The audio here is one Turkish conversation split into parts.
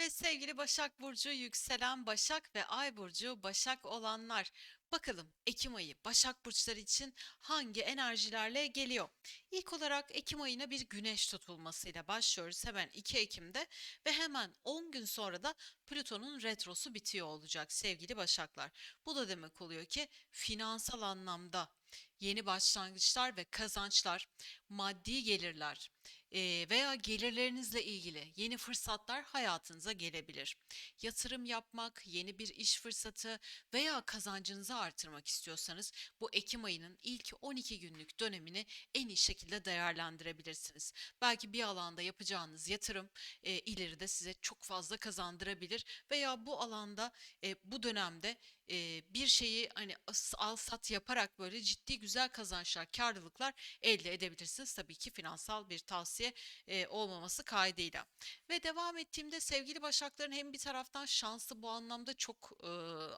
Ve sevgili Başak Burcu, yükselen Başak ve Ay Burcu Başak olanlar. Bakalım Ekim ayı Başak Burçları için hangi enerjilerle geliyor? İlk olarak Ekim ayına bir güneş tutulmasıyla başlıyoruz hemen 2 Ekim'de ve hemen 10 gün sonra da Plüton'un retrosu bitiyor olacak sevgili Başaklar. Bu da demek oluyor ki finansal anlamda yeni başlangıçlar ve kazançlar, maddi gelirler, veya gelirlerinizle ilgili yeni fırsatlar hayatınıza gelebilir. Yatırım yapmak, yeni bir iş fırsatı veya kazancınızı artırmak istiyorsanız bu Ekim ayının ilk 12 günlük dönemini en iyi şekilde değerlendirebilirsiniz. Belki bir alanda yapacağınız yatırım eee, ileride size çok fazla kazandırabilir veya bu alanda eee, bu dönemde eee, bir şeyi hani al sat yaparak böyle ciddi güzel kazançlar, karlılıklar elde edebilirsiniz. Tabii ki finansal bir tavsiye e, olmaması kaydıyla. Ve devam ettiğimde sevgili Başakların hem bir taraftan şansı bu anlamda çok e,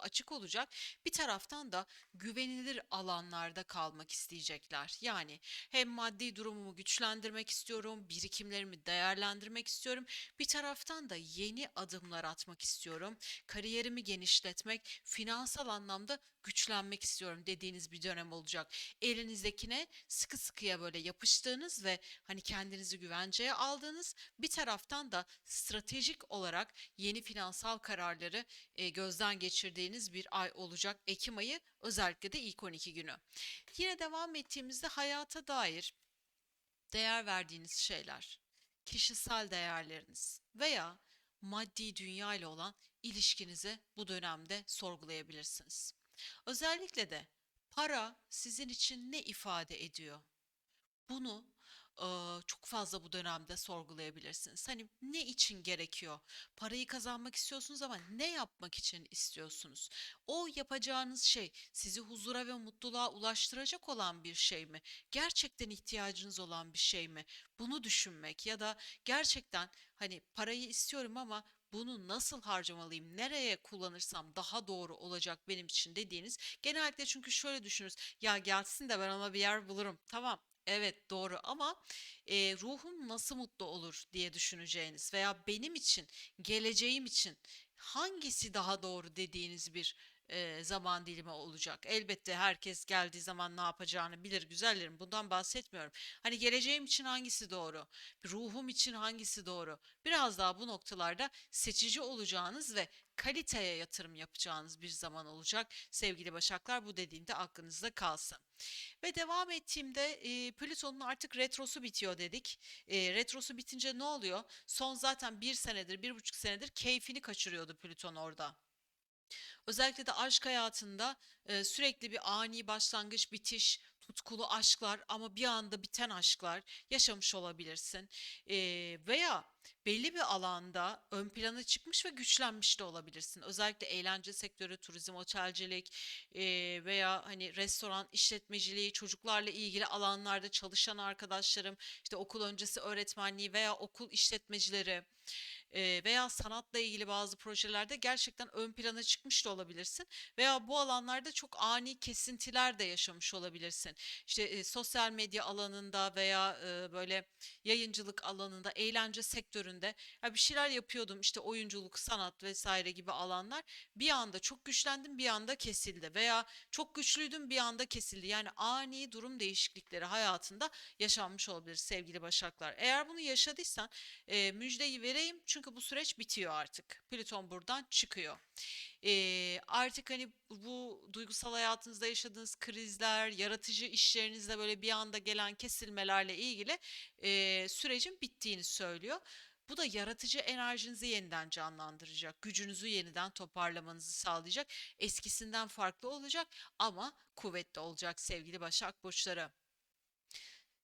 açık olacak. Bir taraftan da güvenilir alanlarda kalmak isteyecekler. Yani hem maddi durumumu güçlendirmek istiyorum, birikimlerimi değerlendirmek istiyorum. Bir taraftan da yeni adımlar atmak istiyorum. Kariyerimi genişletmek, finansal anlamda güçlenmek istiyorum dediğiniz bir dönem olacak. Elinizdekine sıkı sıkıya böyle yapıştığınız ve hani kendinizi güvenceye aldığınız bir taraftan da stratejik olarak yeni finansal kararları e, gözden geçirdiğiniz bir ay olacak Ekim ayı özellikle de ilk 12 günü. Yine devam ettiğimizde hayata dair değer verdiğiniz şeyler, kişisel değerleriniz veya maddi dünya ile olan ilişkinizi bu dönemde sorgulayabilirsiniz. Özellikle de para sizin için ne ifade ediyor? Bunu eee, çok fazla bu dönemde sorgulayabilirsiniz. Hani ne için gerekiyor? Parayı kazanmak istiyorsunuz ama ne yapmak için istiyorsunuz? O yapacağınız şey sizi huzura ve mutluluğa ulaştıracak olan bir şey mi? Gerçekten ihtiyacınız olan bir şey mi? Bunu düşünmek ya da gerçekten hani parayı istiyorum ama bunu nasıl harcamalıyım, nereye kullanırsam daha doğru olacak benim için dediğiniz genellikle çünkü şöyle düşünürüz. Ya gelsin de ben ona bir yer bulurum. Tamam. Evet doğru ama e, ruhum nasıl mutlu olur diye düşüneceğiniz veya benim için, geleceğim için hangisi daha doğru dediğiniz bir e, zaman dilimi olacak. Elbette herkes geldiği zaman ne yapacağını bilir güzellerim. Bundan bahsetmiyorum. Hani geleceğim için hangisi doğru? Ruhum için hangisi doğru? Biraz daha bu noktalarda seçici olacağınız ve kaliteye yatırım yapacağınız bir zaman olacak. Sevgili Başaklar bu dediğimde aklınızda kalsın. Ve devam ettiğimde e, Plüton'un artık retrosu bitiyor dedik. E, retrosu bitince ne oluyor? Son zaten bir senedir, bir buçuk senedir keyfini kaçırıyordu Plüton orada. Özellikle de aşk hayatında e, sürekli bir ani başlangıç, bitiş, tutkulu aşklar ama bir anda biten aşklar yaşamış olabilirsin. E, veya belli bir alanda ön plana çıkmış ve güçlenmiş de olabilirsin. Özellikle eğlence sektörü, turizm, otelcilik e, veya hani restoran işletmeciliği, çocuklarla ilgili alanlarda çalışan arkadaşlarım, işte okul öncesi öğretmenliği veya okul işletmecileri veya sanatla ilgili bazı projelerde gerçekten ön plana çıkmış da olabilirsin veya bu alanlarda çok ani kesintiler de yaşamış olabilirsin. İşte e, sosyal medya alanında veya e, böyle yayıncılık alanında, eğlence sektöründe ya bir şeyler yapıyordum işte oyunculuk, sanat vesaire gibi alanlar bir anda çok güçlendim bir anda kesildi veya çok güçlüydüm bir anda kesildi. Yani ani durum değişiklikleri hayatında yaşanmış olabilir sevgili Başaklar. Eğer bunu yaşadıysan e, müjdeyi vereyim çünkü bu süreç bitiyor artık. Plüton buradan çıkıyor. E, artık hani bu duygusal hayatınızda yaşadığınız krizler, yaratıcı işlerinizde böyle bir anda gelen kesilmelerle ilgili e, sürecin bittiğini söylüyor. Bu da yaratıcı enerjinizi yeniden canlandıracak, gücünüzü yeniden toparlamanızı sağlayacak. Eskisinden farklı olacak ama kuvvetli olacak sevgili Başak Burçları.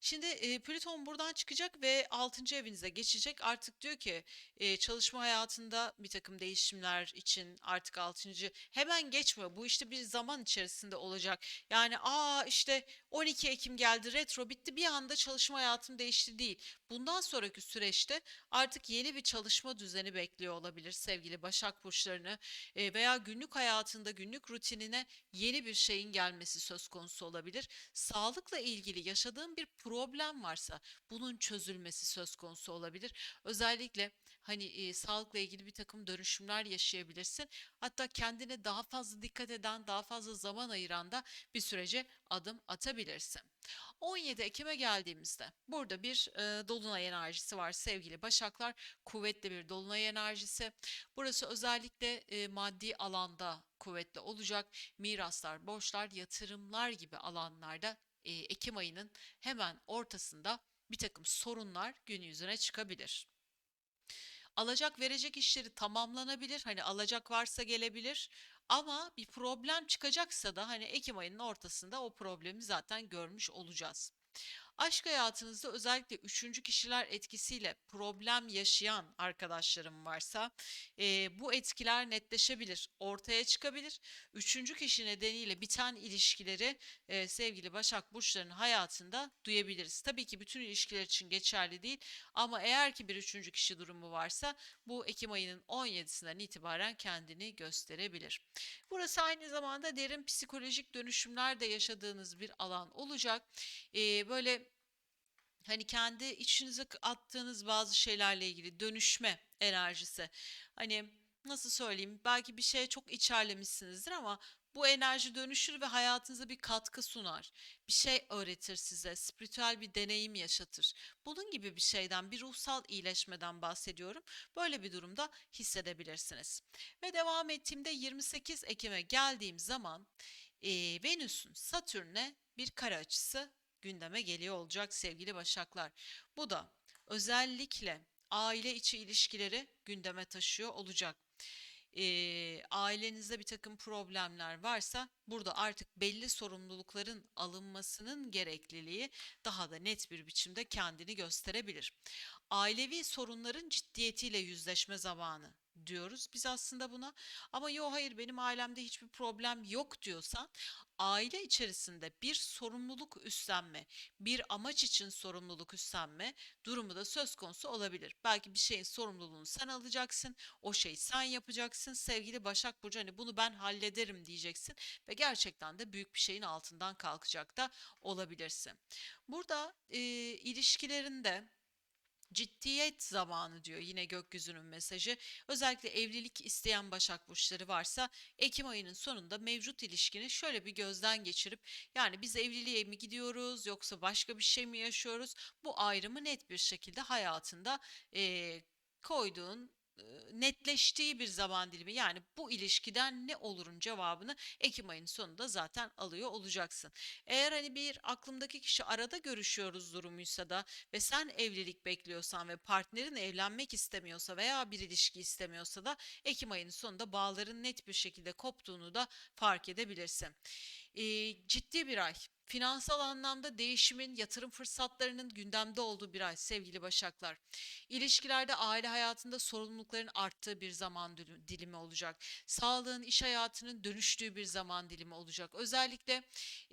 Şimdi e, Plüton buradan çıkacak ve altıncı evinize geçecek. Artık diyor ki e, çalışma hayatında bir takım değişimler için artık altıncı hemen geçmiyor. Bu işte bir zaman içerisinde olacak. Yani aa işte 12 Ekim geldi retro bitti bir anda çalışma hayatım değişti değil. Bundan sonraki süreçte artık yeni bir çalışma düzeni bekliyor olabilir sevgili Başak Burçlarını E, veya günlük hayatında günlük rutinine yeni bir şeyin gelmesi söz konusu olabilir. Sağlıkla ilgili yaşadığın bir problem varsa bunun çözülmesi söz konusu olabilir. Özellikle hani e, sağlıkla ilgili bir takım dönüşümler yaşayabilirsin. Hatta kendine daha fazla dikkat eden, daha fazla zaman ayıran da bir sürece adım atabilirsin. 17 Ekim'e geldiğimizde burada bir e, dolunay enerjisi var sevgili Başaklar. Kuvvetli bir dolunay enerjisi. Burası özellikle e, maddi alanda kuvvetli olacak. Miraslar, borçlar, yatırımlar gibi alanlarda e, Ekim ayının hemen ortasında bir takım sorunlar gün yüzüne çıkabilir. Alacak verecek işleri tamamlanabilir. Hani alacak varsa gelebilir. Ama bir problem çıkacaksa da hani Ekim ayının ortasında o problemi zaten görmüş olacağız. Aşk hayatınızda özellikle üçüncü kişiler etkisiyle problem yaşayan arkadaşlarım varsa e, bu etkiler netleşebilir, ortaya çıkabilir. Üçüncü kişi nedeniyle biten ilişkileri e, sevgili Başak Burçları'nın hayatında duyabiliriz. Tabii ki bütün ilişkiler için geçerli değil ama eğer ki bir üçüncü kişi durumu varsa bu Ekim ayının 17'sinden itibaren kendini gösterebilir. Burası aynı zamanda derin psikolojik dönüşümler de yaşadığınız bir alan olacak. E, böyle Hani kendi içinize attığınız bazı şeylerle ilgili dönüşme enerjisi. Hani nasıl söyleyeyim? Belki bir şeye çok içerlemişsinizdir ama bu enerji dönüşür ve hayatınıza bir katkı sunar. Bir şey öğretir size, spiritüel bir deneyim yaşatır. Bunun gibi bir şeyden, bir ruhsal iyileşmeden bahsediyorum. Böyle bir durumda hissedebilirsiniz. Ve devam ettiğimde 28 Ekim'e geldiğim zaman e, Venüs'ün Satürn'e bir kare açısı gündeme geliyor olacak sevgili Başaklar. Bu da özellikle aile içi ilişkileri gündeme taşıyor olacak. Ee, ailenizde bir takım problemler varsa burada artık belli sorumlulukların alınmasının gerekliliği daha da net bir biçimde kendini gösterebilir. Ailevi sorunların ciddiyetiyle yüzleşme zamanı diyoruz biz aslında buna. Ama yo hayır benim ailemde hiçbir problem yok diyorsan aile içerisinde bir sorumluluk üstlenme, bir amaç için sorumluluk üstlenme durumu da söz konusu olabilir. Belki bir şeyin sorumluluğunu sen alacaksın, o şeyi sen yapacaksın. Sevgili Başak Burcu hani bunu ben hallederim diyeceksin ve gerçekten de büyük bir şeyin altından kalkacak da olabilirsin. Burada e, ilişkilerinde Ciddiyet zamanı diyor yine gökyüzünün mesajı. Özellikle evlilik isteyen Başak burçları varsa Ekim ayının sonunda mevcut ilişkini şöyle bir gözden geçirip yani biz evliliğe mi gidiyoruz yoksa başka bir şey mi yaşıyoruz? Bu ayrımı net bir şekilde hayatında e, koyduğun netleştiği bir zaman dilimi yani bu ilişkiden ne olurun cevabını Ekim ayının sonunda zaten alıyor olacaksın. Eğer hani bir aklımdaki kişi arada görüşüyoruz durumuysa da ve sen evlilik bekliyorsan ve partnerin evlenmek istemiyorsa veya bir ilişki istemiyorsa da Ekim ayının sonunda bağların net bir şekilde koptuğunu da fark edebilirsin. Ee, ciddi bir ay Finansal anlamda değişimin, yatırım fırsatlarının gündemde olduğu bir ay sevgili Başaklar. İlişkilerde aile hayatında sorumlulukların arttığı bir zaman dilimi olacak. Sağlığın, iş hayatının dönüştüğü bir zaman dilimi olacak. Özellikle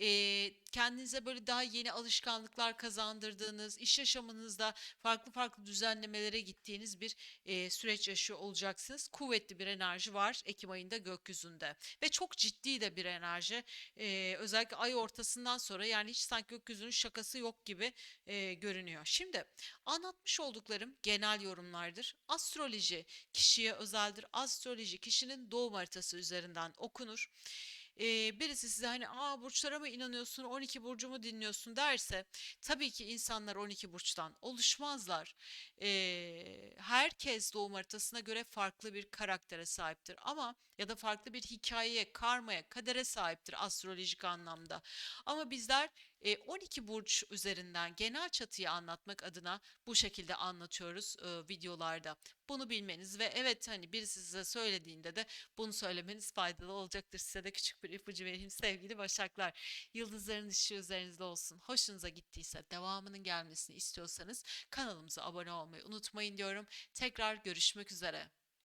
e, kendinize böyle daha yeni alışkanlıklar kazandırdığınız, iş yaşamınızda farklı farklı düzenlemelere gittiğiniz bir e, süreç yaşıyor olacaksınız. Kuvvetli bir enerji var Ekim ayında gökyüzünde ve çok ciddi de bir enerji. E, özellikle ay ortasından sonra yani hiç sanki gökyüzünün şakası yok gibi e, görünüyor. Şimdi anlatmış olduklarım genel yorumlardır. Astroloji kişiye özeldir. Astroloji kişinin doğum haritası üzerinden okunur e, birisi size hani aa burçlara mı inanıyorsun 12 burcu mu dinliyorsun derse tabii ki insanlar 12 burçtan oluşmazlar. E, herkes doğum haritasına göre farklı bir karaktere sahiptir ama ya da farklı bir hikayeye, karmaya, kadere sahiptir astrolojik anlamda. Ama bizler 12 burç üzerinden genel çatıyı anlatmak adına bu şekilde anlatıyoruz videolarda. Bunu bilmeniz ve evet hani birisi size söylediğinde de bunu söylemeniz faydalı olacaktır. Size de küçük bir ipucu vereyim sevgili Başaklar. Yıldızların ışığı üzerinizde olsun. Hoşunuza gittiyse devamının gelmesini istiyorsanız kanalımıza abone olmayı unutmayın diyorum. Tekrar görüşmek üzere.